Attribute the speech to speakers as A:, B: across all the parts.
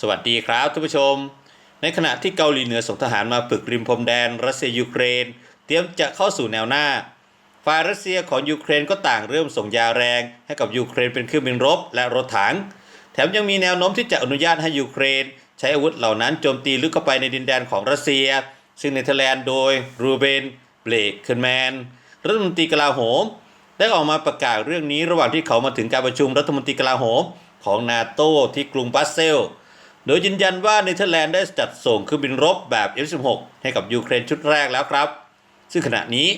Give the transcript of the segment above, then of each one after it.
A: สวัสดีครับท่านผู้ชม ในขณะที่เกาหลีเหนือส่งทหารมาฝึกริมพรมแดน รัสเซียยูเครน เตรียมจะเข้าสู่แนวหน้า ฝ่ายรัสเซียของยูเครนก็ต่างเริ่มส่งยาแรง ให้กับยูเครนเป็นเครื่องบินรบและรถถัง แถมยังมีแนวโน้มที่จะอนุญาตให้ยูเครน ใช้อาวุธเหล่านั้นโจมตีลึกเข้าไปในดินแดนของรัสเซีย ซึ่งเนเธอร์แลนด์โดยรูเบนเบลกเคนแมนรัฐมนตรีกลาโหมได้ออกมาประกาศเรื่องนี้ระหว่างที่เขามาถึงการประชุมรัฐมนตรีกลาโหมของนาโตที่กรุงบรัสเซลส์ ดยยืนยันว่าเนเธอร์แลนด์ได้จัดส่งเครื่องบินรบแบบ F-16 ให้กับยูเครนชุดแรกแล้วครับ ซึ่งขณะนี้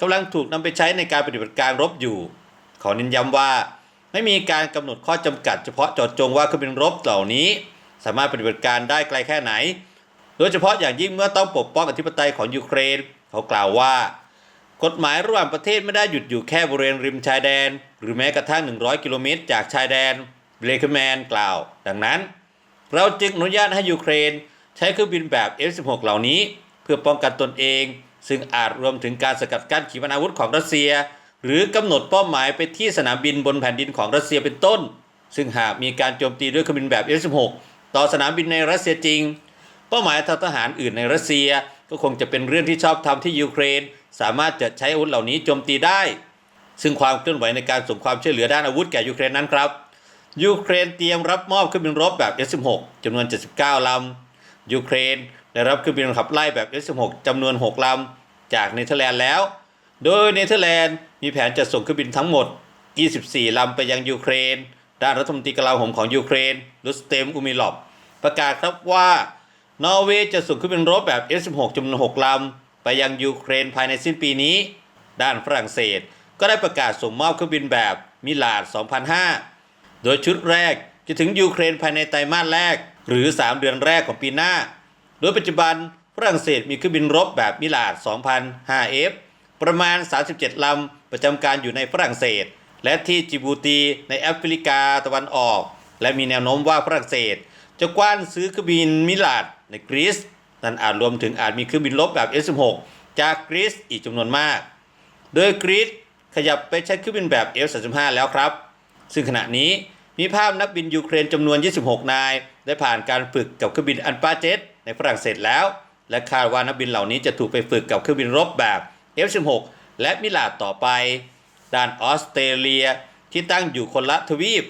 A: กำลังถูกนำไปใช้ในการปฏิบัติการรบอยู่ ขอเน้นย้ำว่า ไม่มีการกำหนดข้อจำกัดเฉพาะเจาะจงว่าเครื่องบินรบเหล่านี้ สามารถปฏิบัติการได้ไกลแค่ไหน โดยเฉพาะอย่างยิ่งเมื่อต้องปกป้องอธิปไตยของยูเครน เขากล่าวว่า กฎหมายระหว่างประเทศไม่ได้หยุดอยู่แค่บริเวณริมชายแดน หรือแม้กระทั่ง 100 กิโลเมตรจากชายแดนเบลคแมนกล่าว ดังนั้น เราจึงอนุญาตให้ยูเครน ใช้เครื่องบินแบบ F-16 เหล่านี้ เพื่อป้องกันตนเอง ซึ่งอาจรวมถึงการสกัดกั้นขีปนาวุธของรัสเซีย หรือกำหนดเป้าหมายไปที่สนามบินบนแผ่นดินของรัสเซียเป็นต้น ซึ่งหากมีการโจมตีด้วยเครื่องบินแบบ F-16 ต่อสนามบินในรัสเซียจริง เป้าหมายทางทหารอื่นในรัสเซียก็คงจะเป็นเรื่องที่ชอบทำที่ยูเครน สามารถจะใช้อาวุธเหล่านี้โจมตีได้ ซึ่งความเคลื่อนไหวในการส่งความช่วยเหลือด้านอาวุธแก่ยูเครนนั้นครับ ยูเครนเตรียมรับมอบเครื่องบินรบแบบ S16 จำนวน 79 ลำ ยูเครนได้รับเครื่องบินขับไล่แบบ S16 จำนวน 6 ลำ จากเนเธอร์แลนด์แล้ว โดยเนเธอร์แลนด์มีแผนจะส่งเครื่องบินทั้งหมด 24 ลำไปยังยูเครน ด้านรัฐมนตรีกลาโหมของยูเครนรุสเตมอุมิลอบประกาศครับว่านอร์เวย์จะส่งเครื่องบินรบแบบ S16 จำนวน 6 ลำ ไปยังยูเครนภายในสิ้นปีนี้ ด้านฝรั่งเศส ก็ได้ประกาศส่งมอบเครื่องบินแบบมิลาด2005 โดยชุดแรกจะถึงยูเครนภายในไตรมาสแรก หรือ 3 เดือนแรกของปีหน้า โดยปัจจุบันฝรั่งเศสมีเครื่องบินรบแบบมิลาด 2005F ประมาณ 37 ลำ ประจำการอยู่ในฝรั่งเศส และที่จิบูตีในแอฟริกาตะวันออก และมีแนวโน้มว่าฝรั่งเศส จะกว้านซื้อเครื่องบินมิลาดในกรีซนั่นอาจรวมถึงอาจมีเครื่องบินรบแบบ S16 จากกรีซอีกจำนวนมาก โดยกรีซขยับไปใช้เครื่องบินแบบ F35 แล้วครับ ซึ่งขณะนี้มีภาพนักบินยูเครนจำนวน 26 นาย ได้ผ่านการฝึกกับเครื่องบินอันปาเจตในฝรั่งเศสแล้ว และคาดว่านักบินเหล่านี้จะถูกไปฝึกกับเครื่องบินรบแบบ F16 และมิลาดต่อไป ด้านออสเตรเลียที่ตั้งอยู่คนละทวีป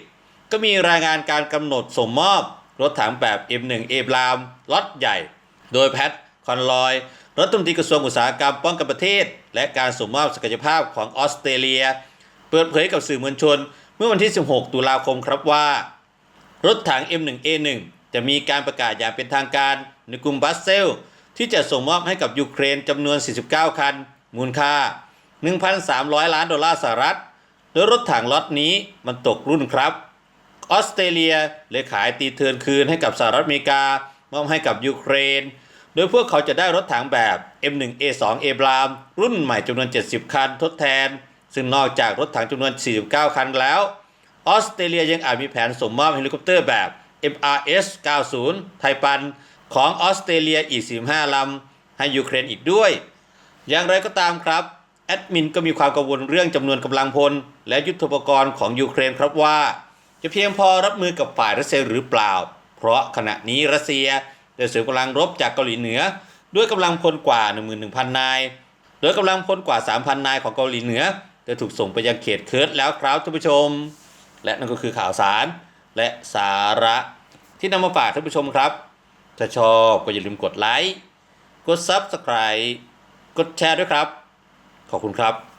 A: ก็มีรายงานการกำหนดส่งมอบรถถังแบบ M1 เอบรามล็อตใหญ่ โดยแพทคอนลอยรัฐมนตรีกระทรวงอุตสาหกรรมป้องกันประเทศ และการส่งมอบศักยภาพของออสเตรเลีย เปิดเผยกับสื่อมวลชน เมื่อวันที่ 16 ตุลาคมครับว่า รถถัง M1A1 จะมีการประกาศอย่างเป็นทางการในกรุงบัสเซล ที่จะส่งมอบให้กับยูเครนจำนวน 49 คัน มูลค่า 1,300 ล้านดอลลาร์สหรัฐโดยรถถังล็อตนี้มันตกรุ่นครับ ออสเตรเลียเลยขายตีเทิร์นคืนให้กับสหรัฐอเมริกามอบให้กับยูเครน โดยพวกเขาจะได้รถถังแบบ M1A2 เอบรามรุ่นใหม่จำนวน 70 คันทดแทน ซึ่งนอกจากรถถังจำนวน 49 คันแล้ว ออสเตรเลียยังอาจมีแผนส่งมอบเฮลิคอปเตอร์แบบ MRS 90 ไทปันของออสเตรเลียอีก 45 ลำ ให้ยูเครนอีกด้วย อย่างไรก็ตามครับ แอดมินก็มีความกังวลเรื่องจำนวนกำลังพล และยุทธปกรณ์ของยูเครนครับว่า จะเพียงพอรับมือกับฝ่ายรัสเซียหรือเปล่า เพราะขณะนี้รัสเซียได้เสริมกำลังรบจากเกาหลีเหนือ ด้วยกำลังพลกว่า 11,000 นาย โดยกำลังพลกว่า 3,000 นายของเกาหลีเหนือ ได้ถูกส่งไปยังเขตเคิร์ดแล้วครับท่านผู้ชม และนั่นก็คือข่าวสารและสาระที่นำมาฝากท่านผู้ชมครับ ถ้าชอบก็อย่าลืมกดไลค์ กด Subscribe กดแชร์ด้วยครับ ขอบคุณครับ